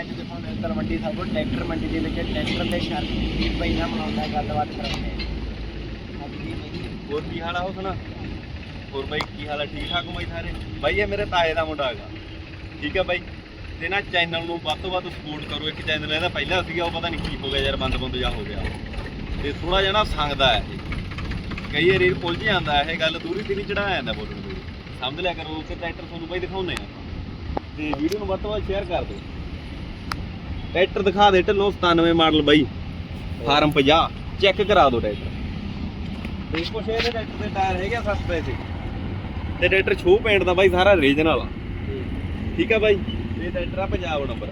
ਅੱਜ ਦੇਖੋ ਨਿਰਤਲ ਮੰਡੀ ਸਾਬੋ ਟਰੈਕਟਰ ਮੰਡੀ ਦੇ ਵਿੱਚ ਟਰੈਕਟਰ ਦੇ ਸ਼ਰਤ ਭਾਈ ਨਾਲ ਬਣਾਉਂਦਾ ਗੱਲਬਾਤ ਕਰਾਉਂਦੇ ਹੋਰ ਕੀ ਹਾਲ ਆ ਹੋ ਸੁਣਾ ਹੋਰ ਬਾਈ, ਕੀ ਹਾਲ ਆ? ਠੀਕ ਠਾਕ ਹੋ ਬਾਈ ਸਾਰੇ? ਬਾਈ, ਇਹ ਮੇਰੇ ਤਾਏ ਦਾ ਮੁੰਡਾ ਹੈਗਾ। ਠੀਕ ਹੈ ਬਾਈ? ਤੇ ਨਾ ਚੈਨਲ ਨੂੰ ਵੱਧ ਤੋਂ ਵੱਧ ਸਪੋਰਟ ਕਰੋ। ਇੱਕ ਚੈਨਲ ਇਹਦਾ ਪਹਿਲਾਂ ਸੀਗਾ, ਉਹ ਪਤਾ ਨਹੀਂ ਕੀ ਹੋ ਗਿਆ ਯਾਰ, ਬੰਦ ਬੰਦ ਜਾ ਹੋ ਗਿਆ। ਤੇ ਥੋੜਾ ਜਿਹਾ ਨਾ ਸੰਗਦਾ ਹੈ ਕਈ ਵਾਰੀ ਉਲਝ ਜਾਂਦਾ ਇਹ ਗੱਲ ਦੂਰੀ ਤੇ ਨਹੀਂ ਚੜਾਇਆ ਜਾਂਦਾ ਬੋਲਣ ਨੂੰ। ਸਮਝ ਲਿਆ ਕਰੋ ਉਸ ਟਰੈਕਟਰ ਤੁਹਾਨੂੰ ਬਾਈ ਦਿਖਾਉਂਦੇ ਆ। ਤੇ ਵੀਡੀਓ ਨੂੰ ਵੱਧ ਤੋਂ ਵੱਧ ਸ਼ੇਅਰ ਕਰ ਦਿਓ। ਟਰੈਕਟਰ ਦਿਖਾ ਦੇ ਢਿੱਲੋਂ 97 ਮਾਡਲ ਬਾਈ, ਫਾਰਮ 50 ਚੈੱਕ ਕਰਾ ਦਿਓ ਟਰੈਕਟਰ। ਤੇ ਕੁਛ ਇਹਦੇ ਟਰੈਕਟਰ ਦੇ ਟਾਇਰ ਹੈਗੇ ਆ ਸਸਤੇ ਸੀ ਤੇ ਟਰੈਕਟਰ ਛੋ ਪੇਂਟ ਦਾ ਬਾਈ, ਸਾਰਾ ਰੀਜਨਲ ਆ। ਠੀਕ ਆ ਬਾਈ? ਇਹ ਟਰੈਕਟਰ ਆ ਪੰਜਾਬ ਨੰਬਰ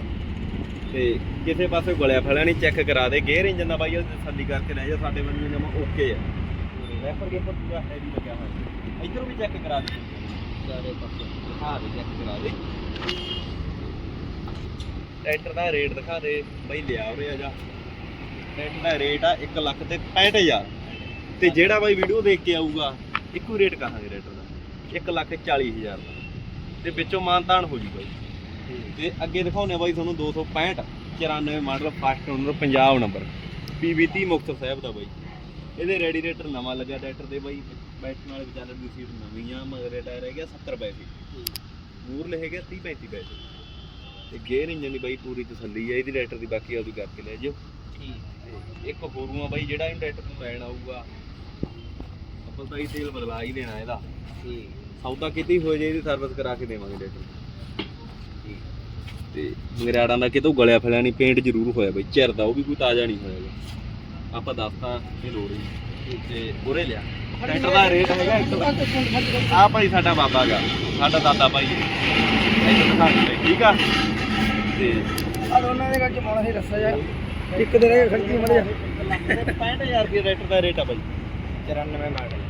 ਤੇ ਕਿਸੇ ਪਾਸੇ ਗਲਿਆ ਫਲਿਆ ਨਹੀਂ ਚੈੱਕ ਕਰਾ ਦੇ। ਗੇਅਰ ਇੰਜਨ ਦਾ ਬਾਈ ਉਹ ਤਸੱਲੀ ਕਰਕੇ ਲੈ ਜਾ, ਸਾਡੇ ਬੰਦੇ ਜਮਾ ਓਕੇ ਆ। ਰੈਫਰ ਗੇਪਰ ਪੂਰਾ ਹੈਵੀ ਲੱਗਿਆ ਹੋਇਆ ਇੱਧਰੋਂ ਵੀ ਚੈੱਕ ਕਰਾ ਦੇ। ਸਾਰੇ ਪਾਸੇ ਹਾਂ ਦੇ, ਚੈੱਕ ਕਰਾ ਦੇ। ਟਰੈਕਟਰ ਦਾ ਰੇਟ ਦਿਖਾ ਦੇ ਬਾਈ ਲਿਆ ਉਰੇ ਆ ਜਾ। ਟਰੈਕਟਰ ਦਾ ਰੇਟ ਆ 1 ਲੱਖ ਤੇ 65000 ਤੇ ਜਿਹੜਾ ਬਾਈ ਵੀਡੀਓ ਦੇਖ ਕੇ ਆਊਗਾ ਇੱਕੋ ਰੇਟ ਕਹਾਂਗੇ ਟਰੈਕਟਰ ਦਾ। 1 ਲੱਖ 40000 ਦਾ। ਤੇ ਵਿੱਚੋਂ ਮਾਨਤਾਨ ਹੋ ਜੂ ਬਾਈ। ਤੇ ਅੱਗੇ ਦਿਖਾਉਨੇ ਬਾਈ ਤੁਹਾਨੂੰ 265 94 model first owner Punjab number PB30 Muktsar Sahib ਦਾ ਬਾਈ। ਇਹਦੇ ਰੈਡੀਏਟਰ ਨਵਾਂ ਲੱਗਿਆ ਟਰੈਕਟਰ ਦੇ ਬਾਈ। ਬੈਠਣ ਵਾਲੇ ਵਿਚਾਲੇ ਦੀ ਸੀਟ ਨਵੀਂ ਆ ਮਗਰ ਟਾਇਰ ਹੈਗਾ 70 ਪੈਸੇ। ਮੂਰ ਹੈਗਾ 30 35 ਪੈਸੇ। ਤੇ ਗੇਅਰ ਇੰਜਨ ਦੀ ਬਾਈ ਪੂਰੀ ਤਸੱਲੀ ਹੈ ਇਹਦੀ ਟਰੈਕਟਰ ਦੀ ਬਾਕੀ ਉਹਦੀ ਕਰਕੇ ਲੈ ਜਿਓ ਠੀਕ। ਇੱਕ ਹੋਰੂਆ ਬਾਈ ਜਿਹੜਾ ਇਹ ਟਰੈਕਟਰ ਨੂੰ ਲੈਣ ਆਊਗਾ ਆਪਾਂ ਤਾਂ ਹੀ ਤੇਲ ਬਦਲਾ ਹੀ ਦੇਣਾ ਇਹਦਾ। ਠੀਕ। ਸੌਦਾ ਕੀਤੀ ਹੋ ਜੇ ਇਹਦੀ ਸਰਵਿਸ ਕਰਾ ਕੇ ਦੇਵਾਂਗੇ ਟਰੈਕਟਰ ਤੇ ਮਗਰਾੜਾਂ ਦਾ ਕਿਤੋਂ ਗਲਿਆ ਫਲਿਆ ਨਹੀਂ ਪੇਂਟ ਜ਼ਰੂਰ ਹੋਇਆ ਬਈ। ਚਿਰ ਦਾ ਉਹ ਵੀ ਕੋਈ ਤਾਜ਼ਾ ਨਹੀਂ ਹੋਇਆਗਾ ਆਪਾਂ ਦੱਸਤਾ ਇਹ ਲੋੜ ਹੀ ਤੇ ਉਰੇ ਲਿਆ। ਟਰੈਕਟਰ ਦਾ ਰੇਟ ਹੈਗਾ ਆ ਭਾਈ ਸਾਡਾ ਬਾਬਾ ਗਾ ਸਾਡਾ ਦਾਦਾ ਭਾਈ। ਇਹ ਦਿਖਾ ਦਿੰਦੇ, ਠੀਕ ਆ? ਤੇ ਆ ਦੋਨਾਂ ਦੇ ਕਰਕੇ ਪਾਉਣਾ ਸੀ ਰੱਸਾ ਜਾ ਇੱਕ ਦੇ ਰਹਿ ਖੜਕੀ ਮੜ ਜਾ 65000 ਰੁਪਏ ਟਰੈਕਟਰ ਦਾ ਰੇਟ ਆ ਬਾਈ। 94 ਮਾਡਲ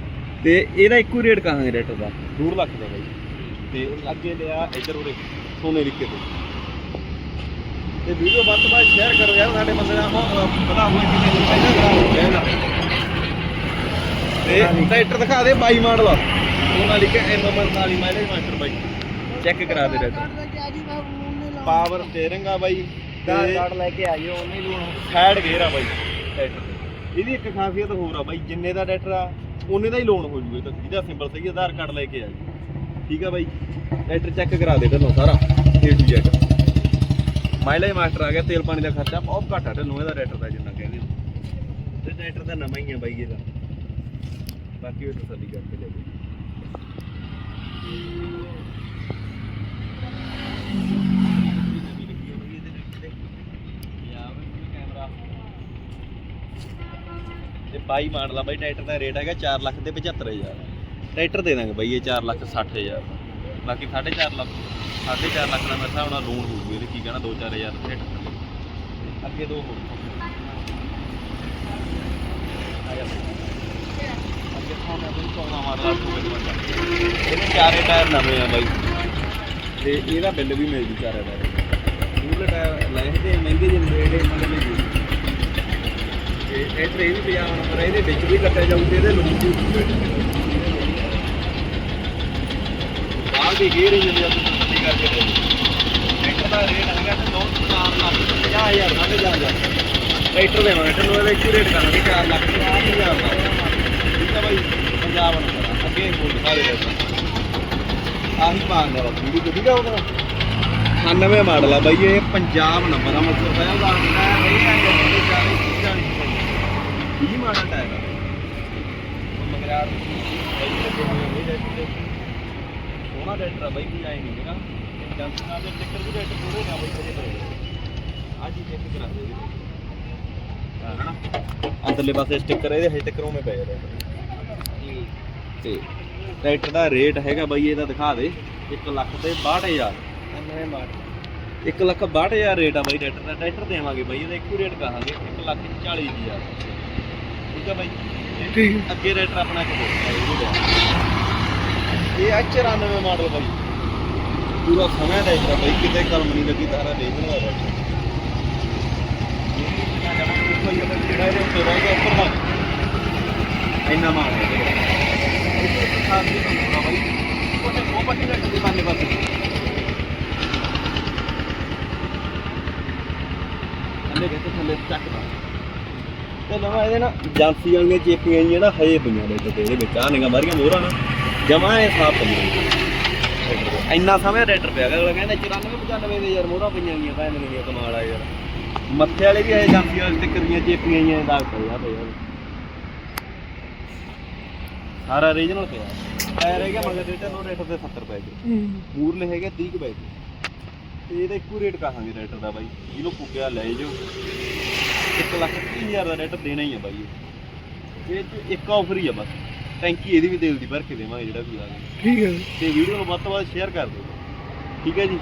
ਤੇ ਇਹਦਾ ਇੱਕੋ ਰੇਟ ਕਹਾਂਗੇ ਟਰੈਕਟਰ ਦਾ? 2 ਲੱਖ ਦਾ ਬਾਈ। ਤੇ ਅੱਗੇ ਲਿਆ ਇੱਧਰ ਉਰੇ ਸੋਨੇ ਰਿੱਕੇ ਤੋਂ। ਤੇ ਵੀਡੀਓ ਵੱਧ ਤੋਂ ਵੱਧ ਸ਼ੇਅਰ ਕਰੋ ਯਾਰ ਸਾਡੇ ਬੰਦੇ ਦਾ ਪਤਾ ਹੋਵੇ ਕਿੰਨੇ ਗਿਆ। ਨਾ ਤੇ ਟਰੈਕਟਰ ਦਿਖਾ ਦੇ 22 ਮਾਡਲ। ਉਹਨਾਂ ਲਿਖਿਆ M45 ਮਾਈਲੇਜ ਮਾਸਟਰ ਬਾਈ। ਚੈੱਕ ਕਰਾ ਦੇ ਟਰੈਕਟਰ ਪਾਵਰ ਸਟੀਅਰਿੰਗ ਆ ਬਾਈ। ਕਾਰਡ ਲੈ ਕੇ ਆਇਓ ਉਹਨੇ ਲੂਣ ਸਾਈਡ ਗੇਅਰ ਆ ਬਾਈ। ਟਰੈਕਟਰ। ਇਹਦੀ ਇੱਕ ਖਾਸੀਅਤ ਹੋਰ ਆ ਬਾਈ ਜਿੰਨੇ ਦਾ ਟਰੈਕਟਰ ਆ ਉਹਨੇ ਦਾ ਹੀ ਲੋਨ ਹੋ ਜੂਗਾ ਤਾਂ ਜਿਹਦਾ ਸਿੰਬਲ ਸਹੀ ਆਧਾਰ ਕਾਰਡ ਲੈ ਕੇ ਆ ਜੀ ਠੀਕ ਆ ਬਾਈ? ਟਰੈਕਟਰ ਚੈੱਕ ਕਰਾ ਦੇ ਢੱਲੋਂ ਸਾਰਾ A to Z mileage master ਆ ਗਿਆ ਤੇਲ ਪਾਣੀ ਦਾ ਖਰਚਾ ਬਹੁਤ ਘੱਟ ਆ ਢੱਲੋਂ ਇਹਦਾ ਟਰੈਕਟਰ ਦਾ ਜਿੰਨਾ ਕਹਿੰਦੇ ਤੇ ਟਰੈਕਟਰ ਦਾ ਨਵਾਂ ਹੀ ਆ ਬਾਈ ਇਹਦਾ। ਬਾਕੀ ਉਹ ਤਸੱਲੀ ਕਰਕੇ ਲੈ ਜਾਓ 22 ਮਾਡਲ ਆ ਬਾਈ, ਟਰੈਕਟਰ ਦਾ ਰੇਟ ਹੈਗਾ 4 ਲੱਖ ਤੇ 75000 ਟਰੈਕਟਰ ਦੇ ਦਾਂਗੇ ਬਾਈ ਇਹ 4 ਲੱਖ 60000 ਬਾਕੀ 4.5 ਲੱਖ 4.5 ਲੱਖ ਦਾ ਮੈਂ ਹਿਸਾਬ ਨਾਲ ਲੋਨ ਹੋਊਗਾ ਇਹਦੇ, ਕੀ ਕਹਿਣਾ 2-4000 ਟਰੈਕਟਰ ਅੱਗੇ ਦੋ ਹੋਰ। ਆ ਅੱਗੇ ਤੁਹਾਨੂੰ ਕੋਈ ਚੌਣਾ ਮਾਡਲ ਆ ਇਹਦੇ ਚਾਰੇ ਟਾਇਰ ਨਵੇਂ ਆ ਬਾਈ। ਤੇ ਇਹਦਾ ਬਿੱਲ ਵੀ ਮਿਲ ਜੂ ਚਾਰੇ ਟਾਇਰ। ਦੂਲੇ ਟਾਇਰ ਲੈ ਤੇ ਮਹਿੰਗੇ ਜਿਹੇ ਰੇਟ ਮਤਲਬ ਨਹੀਂ ਤੇ ਇਹ ਟ੍ਰੇਨ ਵੀ ਪੰਜਾਬ ਨੰਬਰ ਇਹਦੇ ਵਿੱਚ ਵੀ ਕੱਟਿਆ ਜਾਊ ਤੇ ਇਹਦੇ ਲੋਨ ਵੀ ਬਾਹਰ ਦੀ ਗੇਅਰ ਇੰਜਨ ਦੀ ਆਪਾਂ ਤਸੱਲੀ ਕਰਕੇ ਦੇ ਟਰੈਕਟਰ ਦਾ ਰੇਟ ਹੈਗਾ ਤੇ 9 4 ਲੱਖ 50000 ਨਾਲ ਜਾ ਜਾ ਟਰੈਕਟਰ ਦੇ ਮਾਡਲ ਨੂੰ ਇਹਦਾ ਇੱਕੋ ਰੇਟ ਕਰਾਂਗੇ 4 ਲੱਖ 50000 ਦਾ। ਠੀਕ ਹੈ ਬਾਈ ਪੰਜਾਬ ਨੰਬਰ ਆ। ਅੱਗੇ ਹੋਰ ਦਿਖਾ ਆਹੀ ਮਾਰਦਾ ਵਾ ਵੀਡੀਓ ਤੇ ਠੀਕ ਉਹਦਾ? 98 ਮਾਡਲ ਆ ਬਾਈ, ਇਹ ਪੰਜਾਬ ਨੰਬਰ ਆ, ਮਤਲਬ ਸਾਹਿਬ ਦਾ ਨਹੀਂ ਆ ਜਾਂਦੇ ਚਾਲੀ ਚਾਲੀ। 20 ਮਾਡਲ ਟਾਇਰ ਆ ਮਗਰਾਰ ਸੋਨਾ ਟਰੈਕਟਰ ਆ ਬਾਈ, ਕੋਈ ਆਏ ਨਹੀਂ ਹੈਗਾ। ਜੰਸਨ ਨਾਲ ਦੇ ਟਰੈਕਟਰ ਵੀ ਰੇਟ ਪੂਰੇ ਨਾ ਬਾਈ ਕਦੇ ਪਏ ਅੱਜ ਹੀ ਚੈੱਕ ਕਰਾ ਦੇ ਹਾਂ ਅੰਦਰਲੇ ਪਾਸੇ ਸਟicker ਇਹਦੇ ਹੈ ਸਟicker ਉਵੇਂ ਪਏ ਆ ਤੇ ਟਰੈਕਟਰ ਦਾ ਰੇਟ ਹੈਗਾ ਬਾਈ, ਇਹਦਾ ਦਿਖਾ ਦੇ। 1 ਲੱਖ ਤੇ 62000 99 ਮਾਡਲ 1 ਲੱਖ 62000 ਰੇਟ ਆ ਬਾਈ ਟਰੈਕਟਰ ਦਾ। ਟਰੈਕਟਰ ਦੇਵਾਂਗੇ ਬਾਈ ਇਹਦਾ ਇੱਕੋ ਰੇਟ ਕਹਾਂਗੇ 1 ਲੱਖ 40000 ਠੀਕ ਆ ਬਾਈ? ਠੀਕ। ਅੱਗੇ ਰੇਟਰ ਆਪਣਾ ਕਿਹੋ ਇਹ ਆ 94 ਮਾਡਲ ਬਾਈ। ਪੂਰਾ ਸਮਾਂ ਦਾ ਇਤਰਾ ਬਾਈ ਕਿਤੇ ਕਲਮ ਨਹੀਂ ਲੱਗੀ ਤਾਰਾ ਦੇਖ ਰਹਿ ਦਾ ਇੰਨਾ ਮਾਰ ਹੈ। ਇਹ ਖਾਸ ਨਹੀਂ ਹੁੰਦਾ ਬਾਈ। ਉਹਨੇ ਉਹ ਪੱਟੀ ਤੇ ਨਵਾਂ ਇਹਦੇ ਨਾ ਏਜੰਸੀ ਵਾਲੀਆਂ ਚੇਪੀਆਂ ਜੀਆਂ ਨਾ ਹਏ ਪਈਆਂ ਨੇ ਤੇ ਇਹਦੇ ਵਿੱਚ। ਆ ਨਿਗਾ ਮਾਰੀਆਂ ਮੋਹਰਾਂ ਨਾ ਜਮਾ ਇਹ ਸਾਫ਼ ਪਈਆਂ ਇੰਨਾ ਸਮੇਂ ਰੈਟਰ ਪਿਆ ਅਗਲਾ ਕਹਿੰਦਾ 94 95 ਦੇ ਯਾਰ ਮੋਹਰਾਂ ਪਈਆਂ ਗਈਆਂ ਭੈਣ ਦੀਆਂ ਕਮਾਲ ਆ ਯਾਰ। ਮੱਥੇ ਵਾਲੇ ਵੀ ਇਹ ਏਜੰਸੀ ਵਾਲੇ ਤੇ ਕਰੀਆਂ ਚੇਪੀਆਂ ਜੀਆਂ ਦਾਗ ਪਏ ਆ ਪਏ ਆ ਸਾਰਾ ਰੀਜਨਲ ਪਿਆ। ਟਾਇਰ ਹੈਗਾ ਮਗਰ ਰੇਟਰ ਨੋ ਰੇਟਰ ਦੇ 70 ਰੁਪਏ ਦੇ ਮੂਰਲੇ ਹੈਗੇ 30 ਕੁ ਪੈਸੇ ਤੇ ਇਹਦਾ ਇੱਕੋ ਰੇਟ ਕਹਾਂਗੇ ਰੇਟਰ ਦਾ ਬਾਈ। ਇਹਨੂੰ ਪੁੱਗਿਆ ਲੈ ਜਾਓ 1 ਲੱਖ 30 ਹਜ਼ਾਰ ਦਾ ਰੇਟਰ ਦੇਣਾ ਹੀ ਆ ਬਾਈ ਇਹ। ਇਹ ਚ ਇੱਕ ਆਫਰ ਹੀ ਆ ਬਸ। ਟੈਂਕੀ ਇਹਦੀ ਵੀ ਦਿਲ ਦੀ ਭਰ ਕੇ ਦੇਵਾਂਗੇ ਜਿਹੜਾ ਵੀ ਆ ਗਿਆ ਠੀਕ ਹੈ। ਤੇ ਵੀਡੀਓ ਨੂੰ ਵੱਧ ਤੋਂ ਵੱਧ ਸ਼ੇਅਰ ਕਰ ਦਿਓ। ਠੀਕ ਹੈ ਜੀ।